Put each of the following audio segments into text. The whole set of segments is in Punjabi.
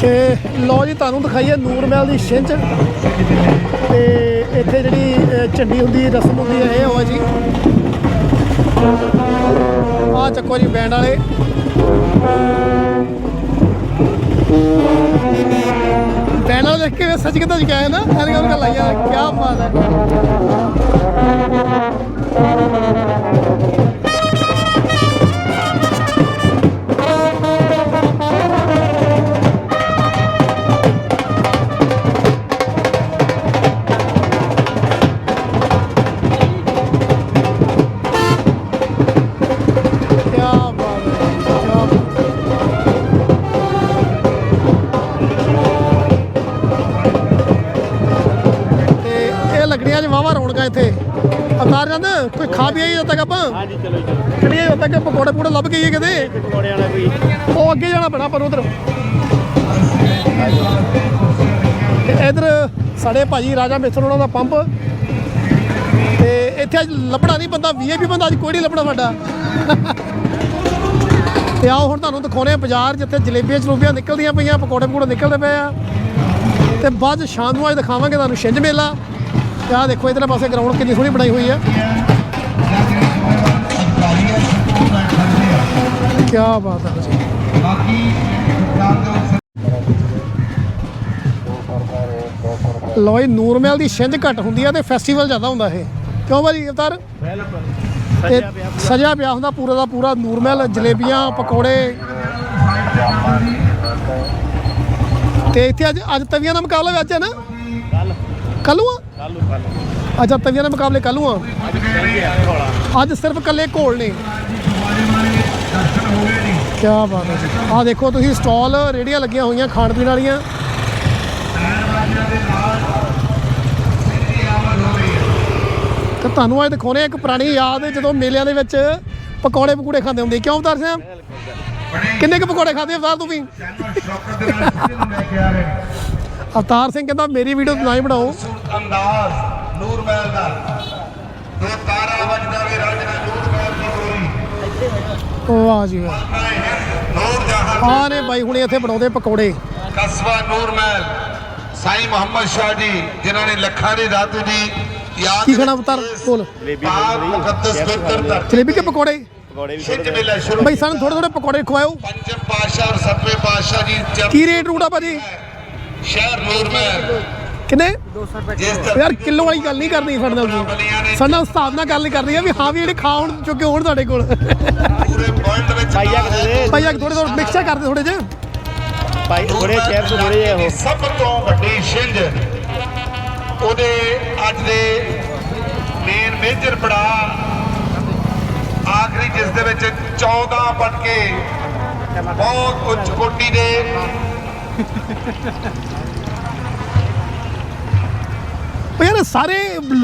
ਤੇ ਲੋ ਜੀ, ਤੁਹਾਨੂੰ ਦਿਖਾਈਏ ਨੂਰ ਮਹਿਲ ਦੀ ਛਿੰਝ। ਤੇ ਇੱਥੇ ਜਿਹੜੀ ਝੰਡੀ ਹੁੰਦੀ, ਰਸਮ ਹੁੰਦੀ ਹੈ, ਇਹ ਹੋਆ ਜੀ। ਆ ਚੱਕੋ ਜੀ, ਬੈਂਡ ਵਾਲੇ। ਬੈਂਡ ਵਾਲੇ ਦੇਖ ਕੇ ਸੱਚ ਕਿਦਾਂ ਜਿਹਾ ਨਾ ਐਨਕਾਂ ਉਹਨਾਂ ਲਾਈਆ ਕੀ ਬਾਤ ਹੈ। ਇੱਥੇ। ਅਵਤਾਰ ਜੰਦ ਕੋਈ ਖਾ ਵੀ ਆਈ ਜਦ ਤੱਕ ਆਪਾਂ ਹਾਂਜੀ ਚਲੋ ਚਲੋ। ਜਦ ਤੱਕ ਪਕੌੜੇ ਪੂੜੇ ਲੱਭ ਗਏ ਕਿਤੇ? ਪਕੌੜੇ ਵਾਲਾ ਕੋਈ। ਉਹ ਅੱਗੇ ਜਾਣਾ ਪੈਣਾ ਪਰ ਉਧਰ। ਇਧਰ ਸਾਡੇ ਭਾਜੀ ਰਾਜਾ ਮਿਸਰ ਉਹਨਾਂ ਦਾ ਪੰਪ। ਤੇ ਇੱਥੇ ਅੱਜ ਲੱਭਣਾ ਨਹੀਂ ਬੰਦਾ ਵੀਆਈਪੀ ਬੰਦਾ ਅੱਜ ਕੋਈ ਨਹੀਂ ਲੱਭਣਾ ਸਾਡਾ। ਤੇ ਆਓ ਹੁਣ ਤੁਹਾਨੂੰ ਦਿਖਾਉਣੇ ਆ ਬਾਜ਼ਾਰ ਜਿੱਥੇ ਜਲੇਬੀਆਂ ਜਲੂਬੀਆਂ ਨਿਕਲਦੀਆਂ ਪਈਆਂ ਪਕੌੜੇ ਪਕੌੜੇ ਨਿਕਲਦੇ ਪਏ ਆ। ਤੇ ਬਾਅਦ ਸ਼ਾਮ ਨੂੰ ਅੱਜ ਦਿਖਾਵਾਂਗੇ ਤੁਹਾਨੂੰ ਛਿੰਝ ਮੇਲਾ। ਤੇ ਆਹ ਦੇਖੋ ਇਧਰਲੇ ਪਾਸੇ ਗਰਾਊਂਡ ਕਿੰਨੀ ਸੋਹਣੀ ਬਣਾਈ ਹੋਈ ਆ। ਕੀ ਬਾਤ ਹੈ ਜੀ। ਲੋਈ ਨੂਰਮਹਿਲ ਦੀ ਛਿੰਝ ਘੱਟ ਹੁੰਦੀ ਆ ਤੇ ਫੈਸਟੀਵਲ ਜ਼ਿਆਦਾ ਹੁੰਦਾ ਇਹ। ਕਿਉਂ ਭਾਜੀ ਅਵਤਾਰ? ਸਜਿਆ ਪਿਆ ਹੁੰਦਾ ਪੂਰਾ ਦਾ ਪੂਰਾ ਨੂਰਮਹਿਲ ਜਲੇਬੀਆਂ ਪਕੌੜੇ। ਤੇ ਇੱਥੇ ਅੱਜ ਅੱਜ ਤਵੀਆਂ ਦਾ ਮੁਕਾਬਲਾ ਵੀ ਅੱਜ ਹੈ ਨਾ? ਕੱਲ ਕੱਲੂ ਆ? ਕੱਲ ਨੂੰ ਕੱਲ ਅੱਛਾ ਤਵੀਆਂ ਦੇ ਮੁਕਾਬਲੇ ਕੱਲੂ ਆ? ਅੱਜ ਆ ਸਿਰਫ ਕੱਲੇ ਘੋਲ ਨੇ। ਕੀ ਬਾਤ ਹੈ ਜੀ। ਆਹ ਦੇਖੋ ਤੁਸੀਂ ਸਟਾਲ ਰੇੜੀਆਂ ਲੱਗੀਆਂ ਹੋਈਆਂ ਖਾਣ ਪੀਣ ਵਾਲੀਆਂ। ਤੇ ਤੁਹਾਨੂੰ ਅੱਜ ਦਿਖਾਉਣੇ ਆ ਇੱਕ ਪੁਰਾਣੀ ਯਾਦ ਜਦੋਂ ਮੇਲਿਆਂ ਦੇ ਵਿੱਚ ਪਕੌੜੇ ਪਕੂੜੇ ਖਾਂਦੇ ਹੁੰਦੇ। ਕਿਉਂ ਅਵਤਾਰ ਸਿੰਘ? ਕਿੰਨੇ ਕੁ ਪਕੌੜੇ ਖਾਂਦੇ ਅਵਤਾਰ ਤੂੰ ਵੀ? ਅਵਤਾਰ ਸਿੰਘ ਕਹਿੰਦਾ ਮੇਰੀ ਵੀਡੀਓ ਨਾ ਹੀ ਬਣਾਓ। ਅੰਦਾਜ਼ ਨੂਰ ਮਹਿਲ ਦਾ। ਦੋ ਤਾਰਾ ਵੱਜਦਾ ਵੇ ਰਾਜਨਾ ਨੂਰ ਮਹਿਲ ਦੀ ਗੋਰੀ ਵਾਹ ਜੀ ਵਾਹ। ਨੂਰ ਜਹਾਨ ਆਹ ਨੇ ਬਾਈ ਹੁਣੇ ਇੱਥੇ ਬਣਾਉਂਦੇ ਪਕੌੜੇ। ਕਸਬਾ ਨੂਰ ਮਹਿਲ। ਸਾਈ ਮੁਹੰਮਦ ਸ਼ਾਹ ਜੀ ਜਿਨ੍ਹਾਂ ਨੇ ਲੱਖਾਂ ਦੀ ਯਾਦ ਕੀ ਖਾਣਾ ਜਲੇਬੀ ਕੇ ਪਕੌੜੇ? ਪਕੌੜੇ ਵੀ ਛਿੰਝ ਮੇਲਾ ਸ਼ੁਰੂ ਬਾਈ ਸਾਨੂੰ ਥੋੜੇ ਥੋੜੇ ਪਕੌੜੇ ਖਵਾਇਓ। ਪੰਜਮ ਪਾਤਸ਼ਾਹ ਔਰ ਸਤਵੇਂ ਪਾਤਸ਼ਾਹ ਜੀ ਕੀ ਰੇਟ ਰੂਟ ਆ ਭਾਜੀ? ਸ਼ਹਿਰ ਨੂਰ ਮਹਿਲ ਕਿੰਨੇ? ਜਿਸ ਯਾਰ ਕਿਲੋ ਵਾਲੀ ਗੱਲ ਨਹੀਂ ਕਰਨੀ ਸਾਡੇ ਨਾਲ ਤੁਸੀਂ ਸਾਡੇ ਨਾਲ ਹਿਸਾਬ ਨਾਲ ਗੱਲ ਕਰਨੀ ਆ ਵੀ ਹਾਂ ਵੀ ਜਿਹੜੇ ਖਾਣ ਚੁੱਕੇ ਹੋਣ ਤੁਹਾਡੇ ਕੋਲ। ਪੂਰੇ ਵਰਲਡ ਵਿੱਚ ਪਾਈਆ ਕਿਤੇ ਦੇ ਭਾਈ ਆ ਥੋੜੇ ਥੋੜੇ ਮਿਕਸਚਰ ਕਰਦੇ ਥੋੜੇ ਜਿਹੇ। ਭਾਈ ਥੋੜੇ ਸ਼ਹਿਰ ਤੋਂ ਥੋੜੇ ਜਿਹੇ ਉਹ। ਸਭ ਤੋਂ ਵੱਡੀ ਛਿੰਝ। ਉਹਦੇ ਅੱਜ ਦੇ ਮੇਨ ਮੇਜਰ ਪੜਾ ਆਖਰੀ ਜਿਸ ਦੇ ਵਿੱਚ 14 ਪਟਕੇ। ਬਹੁਤ ਉੱਚ ਕੋਟੀ ਦੇ। ਉਹ ਯਾਰ ਸਾਰੇ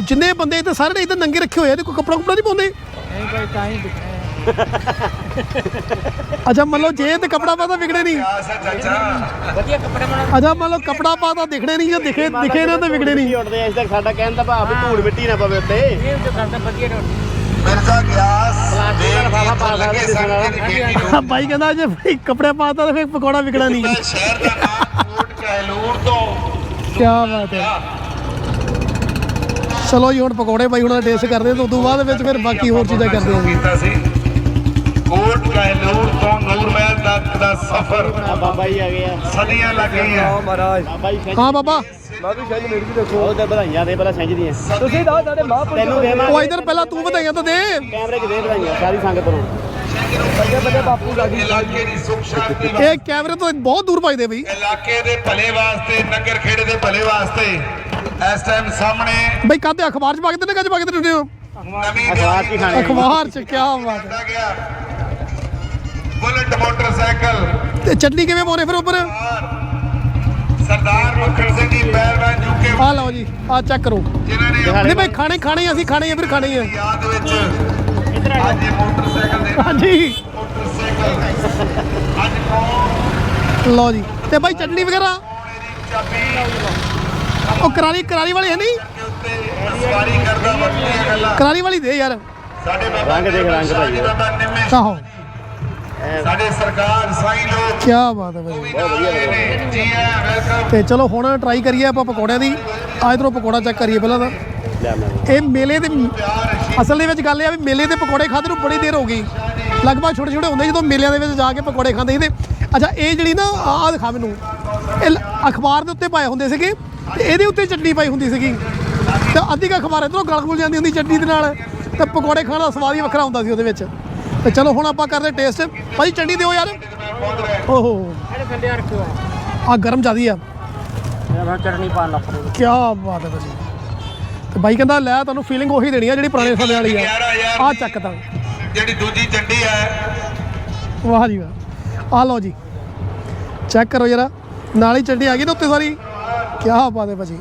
ਜਿੰਨੇ ਬੰਦੇ ਤੇ ਸਾਰੇ ਇੱਥੇ ਨੰਗੇ ਰੱਖੇ ਹੋਏ ਆ ਤੇ ਕੋਈ ਕੱਪੜਾ ਕੁਪੜਾ ਨਹੀਂ ਪਾਉਂਦੇ? ਅੱਛਾ ਮੰਨ ਲਓ ਜੇ ਤੇ ਕੱਪੜਾ ਪਾ ਤਾਂ ਵਿਗੜੇ ਨਹੀਂ। ਆਸ ਹੈ ਚਾਚਾ? ਅੱਛਾ ਮੰਨ ਲਓ ਕੱਪੜਾ ਪਾ ਤਾਂ ਦਿਖਣੇ ਨਹੀਂ ਜੇ ਦਿਖੇ ਦਿਖੇ ਨਾ ਤਾਂ ਵਿਗੜੇ ਨਹੀਂ। ਉੱਡਦੇ ਆ ਇਸ ਤੱਕ ਸਾਡਾ ਕਹਿਣ ਦਾ ਭਾਵ ਵੀ ਧੂੜ ਮਿੱਟੀ ਨਾ ਪਵੇ ਉੱਤੇ। ਮਿਰਜ਼ਾ ਗਿਆਸ ਪਲਾਸਟਿਕ ਦਾ ਲਿਫਾਫਾ ਲੱਗੇ ਬੇਟੀ ਨੂੰ ਬਾਈ ਕਹਿੰਦਾ ਜੇ ਭਾਈ ਕੱਪੜੇ ਪਾਤਾ ਤਾਂ ਫਿਰ ਪਕੌੜਾ ਵਿਗੜਾ ਨਹੀਂ। ਮੈਂ ਸ਼ਹਿਰ ਦਾ ਨਾਮ ਕੋਟ ਕਹਿਲੂਰ ਤੋਂ ਕੀ ਬਾਤ ਹੈ। ਚਲੋ ਜੀ ਹੁਣ ਪਕੌੜੇ ਬਾਈ ਹੁਣ ਟੇਸਟ ਕਰਦੇ ਹਾਂ ਤੇ ਉਦੋਂ ਬਾਅਦ ਵਿੱਚ ਫਿਰ ਬਾਕੀ ਹੋਰ ਚੀਜ਼ਾਂ ਕਰਦੇ ਹਾਂ। ਜੀ ਕੀਤਾ ਸੀ। ਕੋਟ ਕਹਿਲੂਰ ਤੋਂ ਨੂਰ ਮਹਿਲ ਤੱਕ ਦਾ ਸਫ਼ਰ। ਆ ਬਾਬਾ ਜੀ ਆ ਗਏ ਆ। ਸਦੀਆਂ ਲੱਗ ਗਈਆਂ। ਬਾਬਾ ਜੀ। ਹਾਂ ਬਾਬਾ। ਉਹ ਤੇ ਵਧਾਈਆਂ ਦੇ ਪਹਿਲਾਂ ਸਿੰਜ ਦੀਆਂ। ਤੁਸੀਂ ਦਾ ਸਾਡੇ ਮਹਾਂਪੁਰਖ ਤੈਨੂੰ ਦੇਵਾਂ ਉਹ ਇਧਰ ਪਹਿਲਾਂ ਤੂੰ ਵਧਾਈਆਂ ਤਾਂ ਦੇ। ਕੈਮਰੇ 'ਚ ਦੇ ਵਧਾਈਆਂ ਸਾਰੀ ਸੰਗਤ ਨੂੰ। ਇਲਾਕੇ ਦੀ ਸੁਖ ਸ਼ਾਂਤੀ ਇਹ ਕੈਮਰੇ ਤੋਂ ਬਹੁਤ ਦੂਰ ਭਜਦੇ ਬਈ। ਇਲਾਕੇ ਦੇ ਭਲੇ ਵਾਸਤੇ ਨਗਰ ਖੇੜੇ ਦੇ ਭਲੇ ਵਾਸਤੇ ਇਸ ਟਾਈਮ ਸਾਹਮਣੇ ਬਈ ਕਾਹਦੇ ਅਖਬਾਰ ਚ ਪਾ ਕੇ ਤੇ ਕੱਜ ਪਾ ਕੇ ਤੇ ਹੁੰਦੇ ਹੋ ਨਵੀਂ ਅਖਬਾਰ 'ਚ ਹੀ ਖਾਣੇ। ਅਖਬਾਰ ਚ ਕੀ ਬਾਤ ਹੈ। ਦਿੱਤਾ ਗਿਆ। Bullet motorcycle. ਤੇ ਚਟਨੀ ਕਿਵੇਂ ਫਿਰ ਉੱਪਰ? ਸਰਦਾਰ ਮੱਖਣ ਸਿੰਘ ਜੀ ਪਹਿਲਵਾਨ ਯੂਕੇ ਆ ਲਓ ਜੀ ਆ ਚੈੱਕ ਕਰੋ। ਜਿਨ੍ਹਾਂ ਨੇ ਨਹੀਂ ਬਈ ਖਾਣੇ ਖਾਣੇ ਅਸੀਂ ਖਾਣੇ ਆ ਫਿਰ ਖਾਣੇ ਆ। ਯਾਦ ਵਿੱਚ ਅੱਜ ਇਹ ਮੋਟਰਸਾਈਕਲ ਦੇ ਹਾਂਜੀ ਮੋਟਰਸਾਈਕਲ। ਅੱਜ ਕੌਣ? ਲਓ ਜੀ। ਤੇ ਬਾਈ ਚਟਨੀ ਵਗੈਰਾ? ਉਹ ਕਰਾਲੀ ਕਰਾਲੀ ਵਾਲੀ ਹੈ ਨਹੀਂ? ਸਵਾਰੀ ਕਰਦਾ ਵਰਤੀਆਂ ਗੱਲਾਂ। ਕਰਾਲੀ ਵਾਲੀ ਦੇ ਯਾਰ। ਸਾਡੇ ਬਾਬਾ ਰੰਗ ਦੇਖ, ਰੰਗ ਭਾਈ। ਆਹੋ ਸਾਡੇ ਸਰਕਾਰ ਸਾਈ ਲੋਕ ਕੀ ਬਾਤ ਹੈ ਬਹੁਤ ਵਧੀਆ ਜੀ ਆ ਵੈਲਕਮ ਤੇ ਚਲੋ ਹੁਣ ਟਰਾਈ ਕਰੀਏ ਆਪਾਂ ਪਕੌੜਿਆਂ ਦੀ। ਆ ਇਧਰੋਂ ਪਕੌੜਾ ਚੈੱਕ ਕਰੀਏ ਪਹਿਲਾਂ ਤਾਂ। ਇਹ ਮੇਲੇ ਦੇ ਅਸਲ ਦੇ ਵਿੱਚ ਗੱਲ ਇਹ ਆ ਵੀ ਮੇਲੇ ਦੇ ਪਕੌੜੇ ਖਾਦੇ ਨੂੰ ਬੜੀ ਦੇਰ ਹੋ ਗਈ। ਲਗਭਗ ਛੋਟੇ ਛੋਟੇ ਹੁੰਦੇ ਜਦੋਂ ਮੇਲਿਆਂ ਦੇ ਵਿੱਚ ਜਾ ਕੇ ਪਕੌੜੇ ਖਾਂਦੇ ਸੀ ਤੇ ਅੱਛਾ ਇਹ ਜਿਹੜੀ ਨਾ ਆਹ ਦਿਖਾ ਮੈਨੂੰ। ਇਹ ਅਖਬਾਰ ਦੇ ਉੱਤੇ ਪਾਏ ਹੁੰਦੇ ਸੀਗੇ ਤੇ ਇਹਦੇ ਉੱਤੇ ਚਟਨੀ ਪਾਈ ਹੁੰਦੀ ਸੀਗੀ। ਤੇ ਅੱਧੀ ਕੁ ਅਖਬਾਰ ਇਧਰੋਂ ਗਲ ਗੁਲ ਜਾਂਦੀ ਹੁੰਦੀ ਚਟਨੀ ਦੇ ਨਾਲ। ਤੇ ਪਕੌੜੇ ਖਾਣ ਦਾ ਸਵਾਦ ਹੀ ਵੱਖਰਾ ਹੁੰਦਾ ਸੀ ਉਹਦੇ ਵਿੱਚ। ਤੇ ਚਲੋ ਹੁਣ ਆਪਾਂ ਕਰਦੇ ਟੇਸਟ ਭਾਈ ਚਟਨੀ ਦਿਓ ਯਾਰ। ਓਹੋ। ਠੰਡੇ ਰੱਖਿਓ ਆ ਗਰਮ ਜਿਆਦੀ ਆ। ਮੈਂ ਚਟਨੀ ਪਾਣ ਲੱਗ ਪੜੇ ਕੀ ਬਾਤ ਹੈ ਭਾਜੀ। ਤੇ ਬਾਈ ਕਹਿੰਦਾ ਲੈ ਤੁਹਾਨੂੰ ਫੀਲਿੰਗ ਉਹੀ ਦੇਣੀ ਆ ਜਿਹੜੀ ਪੁਰਾਣੇ ਸਮੇਂ ਵਾਲੀ ਆ। ਆ ਚੱਕ ਤਾਂ। ਜਿਹੜੀ ਦੂਜੀ ਚੰਡੀ ਹੈ ਵਾਹ ਜੀ ਵਾਹ। ਆ ਲਓ ਜੀ। ਚੈੱਕ ਕਰੋ ਜਰਾ। ਨਾਲ ਹੀ ਚਟਨੀ ਆ ਗਈ ਤੇ ਉੱਤੇ ਸਾਰੀ। ਕੀ ਬਾਤ ਹੈ ਭਾਜੀ।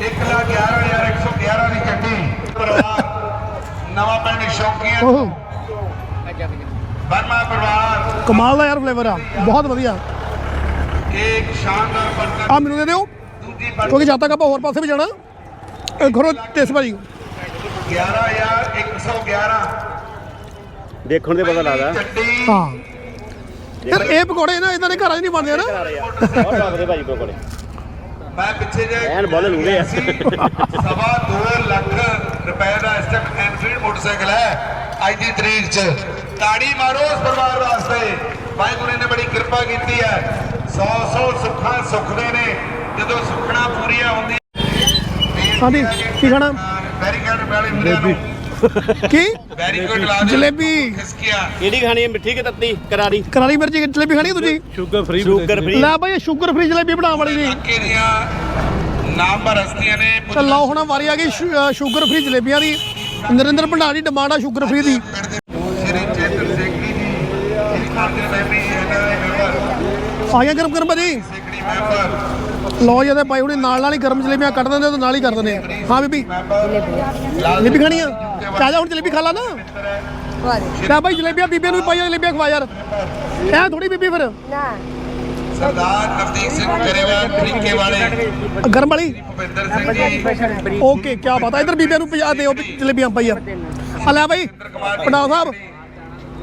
1 ਲੱਖ 11111 ਦੀ ਚੰਡੀ। ਪਰਿਵਾਰ। ਨਵਾਂ ਪਿੰਡ ਸ਼ੌਕੀਆਂ ਬਰਮਾ ਪਰਿਵਾਰ। ਕਮਾਲ ਦਾ ਯਾਰ ਫਲੇਵਰ ਆ। ਬਹੁਤ ਵਧੀਆ। ਇੱਕ ਸ਼ਾਨਦਾਰ ਬਰਕਤ ਆ ਮੈਨੂੰ ਦੇ ਦਿਓ। ਕਿਉਂਕਿ ਜਦ ਤੱਕ ਆਪਾਂ ਹੋਰ ਪਾਸੇ ਵੀ ਜਾਣਾ ਇਹ ਘਰੋਂ ਟੇਸ ਭਾਜੀ। 11111 ਦੇਖਣ ਦੇ ਪਤਾ ਲੱਗਦਾ। ਹਾਂ। ਯਾਰ ਇਹ ਪਕੌੜੇ ਨਾ ਇਦਾਂ ਦੇ ਘਰਾਂ 'ਚ ਨਹੀਂ ਬਣਦੇ ਨਾ। ਬਹੁਤ ਲੱਗਦੇ ਭਾਜੀ ਕੋਲੇ ਮੈਂ ਪਿੱਛੇ ਜੇ ਐਨ ਬੋਲ ਲੂਲੇ ਆ ਸਵਾ 2 ਲੱਖ ਰੁਪਏ ਦਾ ਇਸ ਟਾਈਮ ਐਨਫੀਲਡ ਮੋਟਰਸਾਈਕਲ ਹੈ ਅੱਜ ਦੀ ਤਰੀਕ 'ਚ। ਤਾੜੀ ਮਾਰੋ ਉਸ ਪਰਿਵਾਰ ਵਾਸਤੇ। ਵਾਹਿਗੁਰੂ ਨੇ ਬੜੀ ਕਿਰਪਾ ਕੀਤੀ ਹੈ। 100 100 ਸੁੱਖਾਂ ਸੁਖਦੇ ਨੇ। ਜਦੋਂ ਸੁਖਣਾ ਪੂਰੀਆਂ ਹੁੰਦੀਆਂ ਹਾਂਜੀ ਕੀ ਖਾਣਾ? ਵੈਰੀ ਗੁੱਡ ਵੈਰੀ ਵੀਰਾਂ ਕੀ? ਵੈਰੀ ਗੁੱਡ ਲਾ ਦਿਓ ਜਲੇਬੀ। ਖਿਸਕਿਆ ਕਿਹੜੀ ਖਾਣੀ ਹੈ? ਮਿੱਠੀ ਕਿ ਤੱਤੀ? ਕਰਾਰੀ। ਕਰਾਲੀ ਮਿਰਚੀ ਜਲੇਬੀ ਖਾਣੀ ਹੈ ਤੁਸੀਂ? ਸ਼ੂਗਰ ਫ੍ਰੀ ਸ਼ੂਗਰ ਫ੍ਰੀ ਲੈ ਭਾਈ ਸ਼ੂਗਰ ਫ੍ਰੀ ਜਲੇਬੀ ਬਣਾਉਣ ਵਾਲੀ ਜੀ ਇਲਾਕੇ ਦੀਆਂ ਨਾਮਵਰ ਹਸਤੀਆਂ ਨੇ ਤੇ ਲਓ ਹੁਣ ਵਾਰੀ ਆ ਗਈ ਸ਼ੂਗਰ ਫ੍ਰੀ ਜਲੇਬੀਆਂ ਦੀ। ਨਰਿੰਦਰ ਭੰਡਾਰੀ ਡਿਮਾਂਡ ਆ ਸ਼ੂਗਰ ਫ੍ਰੀ ਦੀ ਪਿੰਡ ਦੇ ਸ਼੍ਰੀ ਚੇਤਨ ਸੇਖੜੀ ਜੀ ਇਹ ਘਰ ਦੇ ਮੈਂਬਰ ਇਹਨਾਂ ਦੇ ਮੈਂਬਰ ਆ ਗਿਆ ਗਰਮ ਗਰਮ ਭਾਜੀ। ਲਓ ਜੀ ਇਹਦੇ ਭਾਈ ਹੁਣੇ ਨਾਲ ਨਾਲ ਹੀ ਗਰਮ ਜਲੇਬੀਆਂ ਕੱਢ ਦਿੰਦੇ ਤੇ ਨਾਲ ਹੀ ਕਰ ਦਿੰਦੇ ਆ। ਹਾਂ ਬੀਬੀ। ਜਲੇਬੀ ਖਾਣੀ ਆ ਕਹਿ ਜਾ ਹੁਣ ਜਲੇਬੀ ਖਾ ਲਾ ਨਾ। ਲੈ ਭਾਈ ਜਲੇਬੀਆਂ ਬੀਬੀਆਂ ਨੂੰ ਵੀ ਪਾਈਆਂ ਜਲੇਬੀਆਂ ਖਵਾ ਯਾਰ। ਐ ਥੋੜੀ ਬੀਬੀ ਫਿਰ। ਸਰਦਾਰ ਨਵਦੀਪ ਸਿੰਘ ਕਰੇਵਾਲ ਤਰੀਕੇ ਵਾਲੇ। ਗਰਮ ਵਾਲੀ? ਭੁਪਿੰਦਰ ਸਿੰਘ ਜੀ। ਓਕੇ ਕੀ ਬਾਤ ਆ। ਇਧਰ ਬੀਬੀਆਂ ਨੂੰ ਪਿਆ ਦਿਓ ਵੀ ਜਲੇਬੀਆਂ ਪਾਈਆ। ਆ ਲੈ ਭਾਈ ਪੜਾਓ ਸਾਹਿਬ।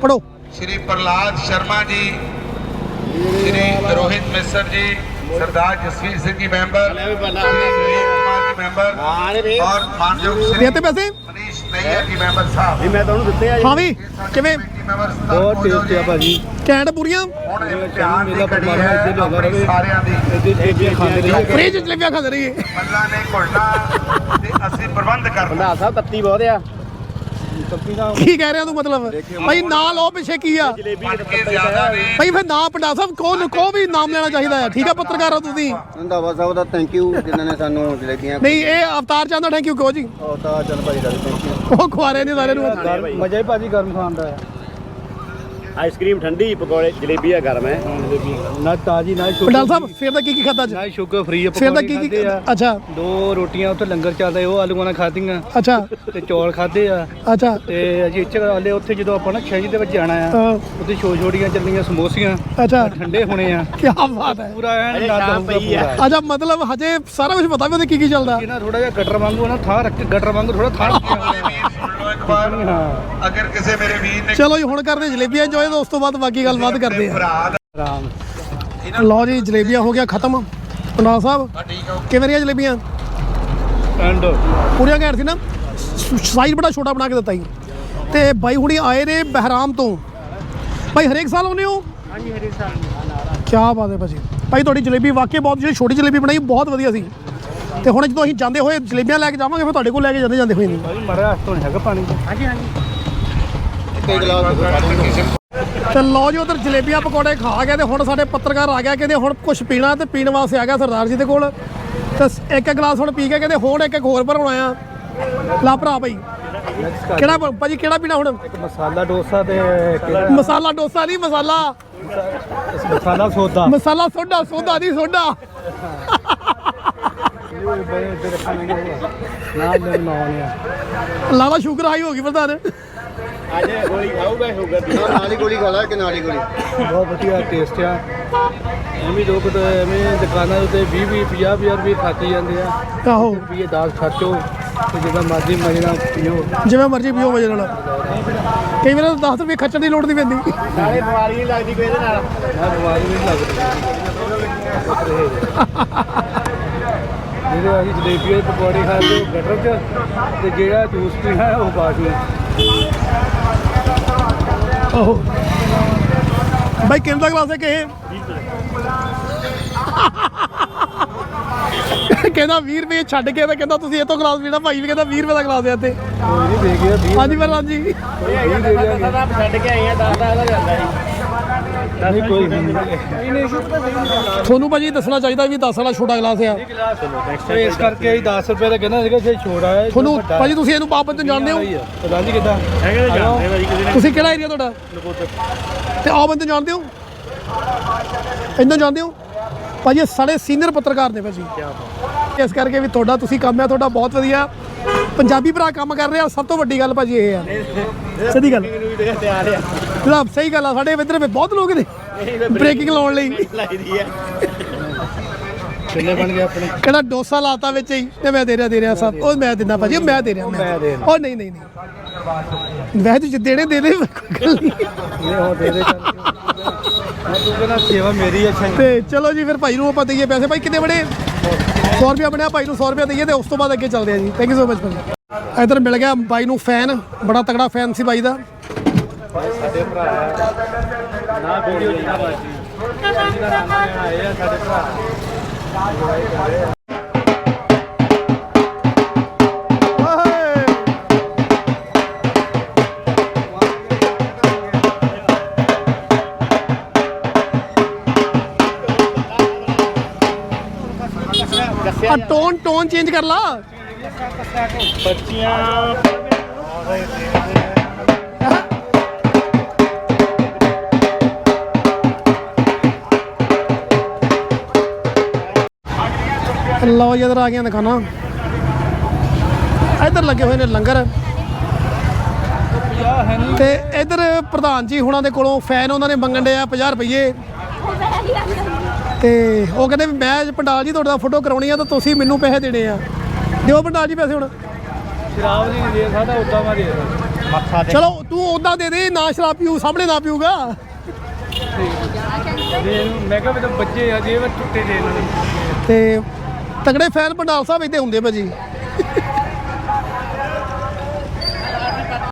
ਪੜੋ ਸ਼੍ਰੀ ਪ੍ਰਲਾਦ ਸ਼ਰਮਾ ਜੀ। ਸ਼੍ਰੀ ਰੋਹਿਤ ਮਿਸਰ ਜੀ ਸਰਦਾਰ ਜਸਵੀਰ ਸਿੰਘ ਜੀ ਮੈਂਬਰ ਮੈਂਬਰ ਔਰ ਮਾਨਯੋਗ ਸ਼੍ਰੀ ਦੇਤੇ ਪੈਸੇ? ਮਨੀਸ਼ ਨਈਆ ਜੀ ਮੈਂਬਰ ਸਾਹਿਬ। ਵੀ ਮੈਂ ਤੁਹਾਨੂੰ ਦਿੱਤੇ ਆ ਜੀ। ਹਾਂ ਵੀ ਕਿਵੇਂ? ਬਹੁਤ ਟੇਸਟੀ ਆ ਭਾਜੀ। ਕੈਂਟ ਪੂਰੀਆਂ? ਹੁਣ ਇਮਤਿਹਾਨ ਦੀ ਘੜੀ ਹੈ ਆਪਣੇ ਸਾਰਿਆਂ ਦੀ ਫ੍ਰੀ ਚ ਜਲੇਬੀਆਂ ਖਾਂਦੇ ਰਹੀਏ। ਮੱਲਾ ਨੇ ਘੁਲਣਾ ਤੇ ਅਸੀਂ ਪ੍ਰਬੰਧ ਕਰਨਾ। ਭੰਡਾ ਸਾਹਿਬ ਤੱਤੀ ਬਹੁਤ ਆ। ਕੀ ਕਹਿ ਰਿਹਾ ਤੂੰ ਮਤਲਬ? ਭਾਈ ਨਾਂ ਲਓ ਪਿੱਛੇ ਕੀ ਆ? ਜ਼ਿਆਦਾ ਨੇ ਭਾਈ ਫਿਰ ਨਾਂ ਪੰਡਾ ਸਾਹਿਬ ਕੋ ਕੋ ਵੀ ਨਾਮ ਲੈਣਾ ਚਾਹੀਦਾ ਹੈ? ਠੀਕ ਆ ਪੱਤਰਕਾਰ ਹੋ ਤੁਸੀਂ? ਰੰਧਾਵਾ ਸਾਹਿਬ ਦਾ ਥੈਂਕ ਯੂ ਜਿਨ੍ਹਾਂ ਨੇ ਸਾਨੂੰ ਜਲੇਬੀਆਂ ਨਹੀਂ ਇਹ ਅਵਤਾਰ ਚੰਦ ਦਾ ਥੈਂਕ ਯੂ ਕਹੋ ਜੀ? ਉਹ ਤਾਂ ਚਲ ਭਾਈ ਦਾ ਥੈਂਕ ਯੂ ਉਹ ਖਵਾਰੇ ਨੇ ਸਾਰਿਆਂ ਨੂੰ। ਮਜ਼ਾ ਹੀ ਭਾਜੀ ਗਰਮ ਖਾਣ ਦਾ ਆਈਸਕ੍ਰੀਮ ਠੰਡੀ ਪਕੌੜੇ ਜਲੇਬੀ ਆ ਗਰਮ ਹੈ। ਨਾ ਤਾਜੀ ਨਾ ਪੰਡਾਲ ਸਾਹਿਬ ਫਿਰ ਦਾ ਕੀ ਕੀ ਖਾਦਾ ਅੱਜ? ਨਾ ਸ਼ੂਗਰ ਫ੍ਰੀ ਹੈ ਫਿਰ ਦਾ ਕੀ ਕੀ ਅੱਛਾ। ਦੋ ਰੋਟੀਆਂ ਉੱਥੇ ਲੰਗਰ ਚੱਲਦਾ ਉਹ ਆਲੂਆਂ ਨਾਲ ਖਾਧੀਆਂ। ਅੱਛਾ। ਤੇ ਚੌਲ ਖਾਦੇ ਆ। ਅੱਛਾ। ਤੇ ਅਜੀ ਇੱਥੇ ਵਾਲੇ ਉੱਥੇ ਜਦੋਂ ਆਪਾਂ ਨਾ ਛਿੰਝ ਦੇ ਵਿੱਚ ਜਾਣਾ ਆ ਉੱਥੇ ਛੋ ਛੋੜੀਆਂ ਚੱਲੀਆਂ ਸਮੋਸੀਆਂ ਅੱਛਾ। ਠੰਡੇ ਹੋਣੇ ਆ। ਕੀ ਬਾਤ ਹੈ। ਪੂਰਾ ਐਨ ਨੱਦ ਪਈ ਆ। ਪੂਰਾ। ਅੱਛਾ ਮਤਲਬ ਹਜੇ ਸਾਰਾ ਕੁਝ ਪਤਾ ਵੀ ਉਹਦੇ ਕੀ ਕੀ ਚੱਲਦਾ। ਇਹ ਨਾ ਥੋੜਾ ਜਿਹਾ ਗਟਰ ਵਾਂਗੂ ਨਾ ਥਾਂ ਰੱਖ ਕੇ ਗਟਰ ਵਾਂਗੂ ਥੋੜਾ ਥਾਂ ਰੱਖਿਆ ਆਪਣੇ ਵੀਰ ਸੁਣ ਲਓ ਇੱਕ ਵਾਰ। ਹਾਂ। ਅਗਰ ਕਿਸੇ ਮੇਰੇ ਵੀਰ ਨੇ ਚਲੋ ਜੀ ਹੁਣ ਕਰਦੇ ਜਲੇਬੀਆਂ ਇੰਜੋਏ ਉਸ ਤੋਂ ਬਾਅਦ ਬਾਕੀ ਗੱਲ ਬਾਤ ਕਰਦੇ ਆ ਭਰਾ ਦਾ ਆਰਾਮ। ਲਓ ਜੀ ਜਲੇਬੀਆਂ ਹੋ ਗਿਆ ਖਤਮ। ਪੰਡਾਲ ਸਾਹਿਬ ਠੀਕ ਕਿਵੇਂ ਰਹੀਆਂ ਜਲੇਬੀਆਂ? ਐਂਡ। ਪੂਰੀਆਂ ਘੈਂਟ ਸੀ ਨਾ? ਸਾਈਜ਼ ਬੜਾ ਛੋਟਾ ਬਣਾ ਕੇ ਦਿੱਤਾ ਜੀ। ਤੇ ਬਾਈ ਹੁਣੀ ਆਏ ਨੇ ਬਹਿਰਾਮ ਤੋਂ। ਭਾਈ ਹਰੇਕ ਸਾਲ ਆਉਂਦੇ ਹੋ? ਹਾਂਜੀ ਹਰੇਕ ਸਾਲ। ਕੀ ਬਾਤ ਹੈ ਭਾਜੀ। ਭਾਈ ਤੁਹਾਡੀ ਜਲੇਬੀ ਵਾਕਈ ਬਹੁਤ ਜਿਹੜੀ ਛੋਟੀ ਜਲੇਬੀ ਬਣਾਈ ਬਹੁਤ ਵਧੀਆ ਸੀ। ਤੇ ਹੁਣ ਜਦੋਂ ਅਸੀਂ ਜਾਂਦੇ ਹੋਏ ਜਲੇਬੀਆਂ ਲੈ ਕੇ ਜਾਵਾਂਗੇ ਫਿਰ ਤੁਹਾਡੇ ਕੋਲ ਲੈ ਕੇ ਜਾਂਦੇ ਜਾਂਦੇ ਹੋਏ ਨਹੀਂ। ਭਾਈ ਤੋਂ ਨਹੀਂ ਹੈਗਾ ਪਾਣੀ। ਇੱਕ ਗਲਾਸ ਤੇ ਲਓ ਜੀ ਉਧਰ ਜਲੇਬੀਆਂ ਪਕੌੜੇ ਖਾ ਗਏ ਤੇ ਹੁਣ ਸਾਡੇ ਪੱਤਰਕਾਰ ਆ ਗਿਆ ਕਹਿੰਦੇ ਹੁਣ ਕੁਝ ਪੀਣਾ ਤੇ ਪੀਣ ਵਾਸਤੇ ਆ ਗਿਆ ਸਰਦਾਰ ਜੀ ਦੇ ਕੋਲ। ਤੇ ਇੱਕ ਇੱਕ ਗਲਾਸ ਹੁਣ ਪੀ ਕੇ ਕਹਿੰਦੇ ਹੁਣ ਇੱਕ ਇੱਕ ਹੋਰ ਭਰਾਉਣਾ ਆ। ਲਾ ਭਰਾ ਭਾਈ ਕਿਹੜਾ ਭਾਜੀ ਕਿਹੜਾ ਪੀਣਾ ਹੁਣ? ਮਸਾਲਾ ਡੋਸਾ ਤੇ ਮਸਾਲਾ ਡੋਸਾ ਨਹੀਂ masala. Masala soda masala soda soda ਨਹੀਂ ਸੋਡਾ। ਲਾਵਾ ਸ਼ੂਗਰ ਹਾਈ ਹੋ ਗਈ ਪ੍ਰਧਾਨ। ਅੱਜ ਗੋਲੀ ਖਾਊਗਾ ਸ਼ੂਗਰ ਦੀ ਨਾਲੀ ਗੋਲੀ ਖਾ ਲਾ ਕਿ ਨਾਲੀ ਗੋਲੀ? ਬਹੁਤ ਵਧੀਆ ਟੇਸਟ ਆ। ਐਵੇਂ ਲੋਕ ਤਾਂ ਐਵੇਂ ਦੁਕਾਨਾਂ ਉੱਤੇ 20 20 50 50 ਰੁਪਏ ਖਾਤੇ ਜਾਂਦੇ ਆ। ਆਹੋ। ਰੁਪਏ ਦਾਲ ਖਰਚੋ ਤੇ ਜਿੱਦਾਂ ਮਰਜ਼ੀ ਮਜ਼ੇ ਨਾਲ ਪੀਓ। ਜਿਵੇਂ ਮਰਜ਼ੀ ਪੀਓ ਮਜੇ ਨਾਲ। ਕਈ ਵਾਰ 10 ਰੁਪਏ ਖਰਚਣ ਦੀ ਲੋੜ ਨਹੀਂ ਪੈਂਦੀ। ਨਾਲੇ ਬਿਮਾਰੀ ਨਹੀਂ ਲੱਗਦੀ ਕੋਈ ਇਹਦੇ ਨਾਲ। ਨਾ ਬਿਮਾਰੀ ਨਹੀਂ ਲੱਗਦੀ ਜਿਹੜੇ ਅਸੀਂ ਜਲੇਬੀ ਦੇ ਪਕੌੜੇ ਖਾਂਦੇ ਉਹ ਗਟਰ 'ਚ ਤੇ ਜਿਹੜਾ ਜੂਸ ਪੀਣਾ ਉਹ ਬਾਸ਼ੂ ਆਹੋ ਬਾਈ ਕਿੰਨੇ ਦਾ ਗਲਾਸ ਹੈ ਕਿ ਕਹਿੰਦਾ 20 ਰੁਪਏ ਛੱਡ ਕੇ ਤਾਂ ਕਹਿੰਦਾ ਤੁਸੀਂ ਇਹ ਤੋਂ ਗਲਾਸ ਪੀਣਾ ਭਾਈ ਵੀ ਕਹਿੰਦਾ 20 ਰੁਪਏ ਦਾ ਗਲਾਸ ਹੈ ਇੱਥੇ। ਕੋਈ ਨਹੀਂ ਦੇ ਗਿਆ 20 ਹਾਂਜੀ ਪ੍ਰਧਾਨ ਜੀ ਇਹ ਦੇ ਦਿਆਂਗੇ। ਤਾਂ ਛੱਡ ਕੇ ਆਏ ਆ ਦਸ ਦਾ ਜਾਂਦਾ ਸੀ ਨਹੀਂ ਕੋਈ ਨਹੀਂ। ਤੁਹਾਨੂੰ ਭਾਜੀ ਦੱਸਣਾ ਚਾਹੀਦਾ ਵੀ 10 ਵਾਲਾ ਛੋਟਾ ਗਲਾਸ ਆ। ਤੇ ਇਸ ਕਰਕੇ ਅਸੀਂ 10 ਰੁਪਏ ਦਾ ਕਹਿੰਦਾ ਸੀਗਾ ਜੇ ਛੋੜਾ ਹੈ ਤੁਹਾਨੂੰ ਭਾਜੀ ਤੁਸੀਂ ਇਹਨੂੰ ਬਾਬਤ ਜਾਣਦੇ ਹੋ? ਨਹੀਂ ਕਿੱਦਾਂ। ਹੈਗੇ ਤਾਂ ਜਾਣਦੇ ਭਾਜੀ ਕਿਸੇ ਨੇ। ਤੁਸੀਂ ਕਿਹੜਾ ਏਰੀਆ ਤੁਹਾਡਾ? ਤੇ ਆਹ ਬੰਦੇ ਜਾਣਦੇ ਹੋ? ਇਹਨਾਂ ਜਾਣਦੇ ਹੋ? ਭਾਜੀ ਇਹ ਸਾਡੇ ਸੀਨੀਅਰ ਪੱਤਰਕਾਰ ਨੇ ਭਾਜੀ। ਇਸ ਕਰਕੇ ਵੀ ਤੁਹਾਡਾ ਤੁਸੀਂ ਕੰਮ ਹੈ ਤੁਹਾਡਾ ਬਹੁਤ ਵਧੀਆ। ਪੰਜਾਬੀ ਭਰਾ ਕੰਮ ਕਰ ਰਿਹਾ ਸਭ ਤੋਂ ਵੱਡੀ ਗੱਲ ਭਾਜੀ ਇਹ ਆ। ਸਿੱਧੀ ਗੱਲ। ਜਿਹੜਾ ਸਹੀ ਗੱਲ ਆ ਸਾਡੇ ਇੱਧਰ ਵੀ ਬਹੁਤ ਲੋਕ ਨੇ। ਬ੍ਰੇਕਿੰਗ ਲਾਉਣ ਲਈ। ਲਾਈਦੀ ਆ। ਕਿੰਨੇ ਬਣ ਗਏ ਆਪਣੇ। ਕਿਹੜਾ ਡੋਸਾ ਲਾਤਾ ਵਿੱਚ ਹੀ ਤੇ ਮੈਂ ਦੇ ਰਿਹਾ ਦੇ ਰਿਹਾ ਸਭ। ਉਹ ਮੈਂ ਦਿੰਦਾ ਭਾਜੀ ਉਹ ਮੈਂ ਦੇ ਰਿਹਾ ਮੈਂ। ਉਹ ਨਹੀਂ ਨਹੀਂ ਨਹੀਂ। ਵੈਸੇ ਜੇ ਦੇਣੇ ਦੇ ਦੇ ਕੋਈ ਗੱਲ ਨਹੀਂ। ਇਹ ਹੋ ਦੇ ਦੇ ਤੂੰ ਕਹਿੰਦਾ ਸੇਵਾ ਮੇਰੀ ਹੈ ਅੱਛਾ ਤੇ ਚਲੋ ਜੀ ਫਿਰ ਭਾਈ ਨੂੰ ਆਪਾਂ ਦਈਏ ਪੈਸੇ। ਭਾਈ ਕਿੰਨੇ ਬਣੇ? 100 ਰੁਪਿਆ ਬਣਿਆ ਭਾਈ ਨੂੰ 100 ਰੁਪਿਆ ਦਈਏ ਤੇ ਉਸ ਤੋਂ ਬਾਅਦ ਅੱਗੇ ਚੱਲਦੇ ਆ ਜੀ। ਥੈਂਕ ਯੂ ਸੋ ਮਚ ਭਾਈ। ਇਧਰ ਮਿਲ ਗਿਆ ਬਾਈ ਨੂੰ ਫੈਨ ਬੜਾ ਤਗੜਾ ਫੈਨ ਸੀ ਬਾਈ ਦਾ। ਸਾਡੇ ਭਰਾ ਨਾ ਵੀਡੀਓ ਜਿੰਨਾ ਬਾਜੀ ਜਿਹਦਾ ਨਾਮ ਆਏ ਆ ਸਾਡੇ ਭਰਾ। ਆ ਟੋਨ ਟੋਨ ਚੇਂਜ ਕਰ ਲਾ। ਬੱਚੀਆਂ। ਲਓ ਜੀ ਇਧਰ ਆ ਗਿਆ ਦਿਖਾਣਾ ਇਧਰ ਲੱਗੇ ਹੋਏ ਨੇ ਲੰਗਰ। ਤੇ ਇਧਰ ਪ੍ਰਧਾਨ ਜੀ ਹੁਣਾਂ ਦੇ ਕੋਲੋਂ ਫੈਨ ਉਹਨਾਂ ਨੇ ਮੰਗਣ ਦੇ ਆ 50 ਰੁਪਏ ਤੇ ਉਹ ਕਹਿੰਦੇ ਵੀ ਮੈਂ ਪੰਡਾਲ ਜੀ ਤੁਹਾਡਾ ਫੋਟੋ ਕਰਾਉਣੀ ਆ ਤਾਂ ਤੁਸੀਂ ਮੈਨੂੰ ਪੈਸੇ ਦੇਣੇ ਆ। ਦਿਓ ਪੰਡਾਲ ਜੀ ਪੈਸੇ ਹੁਣ। ਸ਼ਰਾਬ ਨਹੀਂ ਦੇ ਸਾਡਾ ਉਦਾਂ ਮਾਰੀ ਮੱਥਾ ਤੇ ਚਲੋ ਤੂੰ ਉਦਾਂ ਦੇ ਦੇ ਨਾ ਸ਼ਰਾਬ ਪੀਊ ਸਾਹਮਣੇ ਨਾ ਪੀਊਗਾ। ਦੇ ਮੈਂ ਕਿਹਾ ਵੀ ਤਾਂ ਬੱਚੇ ਆ ਜੇ ਵਾ ਟੁੱਟੇ ਦੇ ਦੇ ਤੇ ਤਗੜੇ ਫੈਨ ਪੰਡਾਲ ਸਾਹਿਬ ਇੱਥੇ ਹੁੰਦੇ ਭਾਜੀ।